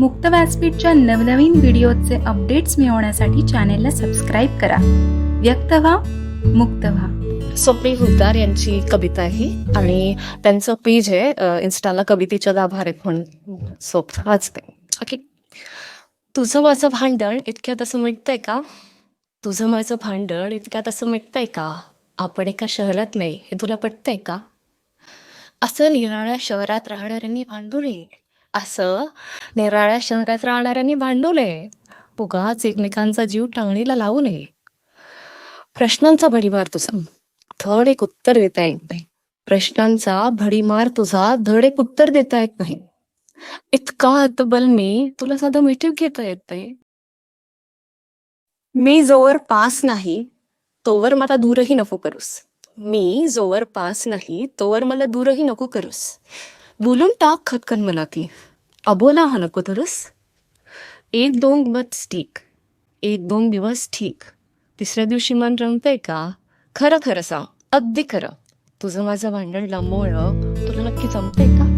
मुक्त व्यासपीठच्या नवनवीन व्हिडिओचे अपडेट्स मिळवण्यासाठी चॅनेलला सबस्क्राईब करा. व्यक्त व्हा मुक्त व्हा. स्वप्नी हुद्दार यांची कविता आहे ही आणि त्यांचं पेज आहे इन्स्टाला कवितेच्या लाभार आहेत म्हणून. सोप वाचते. ओके. तुझं माझं भांडण इतक्यात असं मिटतंय का? तुझं माझं भांडण इतक्यात असं मिटतंय का? आपण एका शहरात नाही हे तुला पटतंय का? असं निराळ्या शहरात राहणाऱ्यांनी भांडू नये. असं निराळ्या शहरात राहणाऱ्यांनी भांडू नये उगाच एकमेकांचा जीव टांगणीला लावू नये. प्रश्नांचा भडीमार तुझा. धड एक उत्तर देता येत नाही. प्रश्नांचा भडीमार तुझा. धड एक उत्तर देता येत नाही. इतका अतबल मी तुला साधं मिठीव घेता येत नाही. मी जोवर पास नाही तोवर मला दूरही नको करूस. मी जोवर पास नाही तोवर मला दूरही नको करूस. बोलून टाक खतकन मला की अबोला हा नको तरस एक दोन मत ठीक. एक दोन दिवस ठीक. तिसऱ्या दिवशी मन रमतंय का? खरं खरं सांग. अगदी खरं. तुझं माझं भांडण लंबवणं तुला नक्की जमतंय का?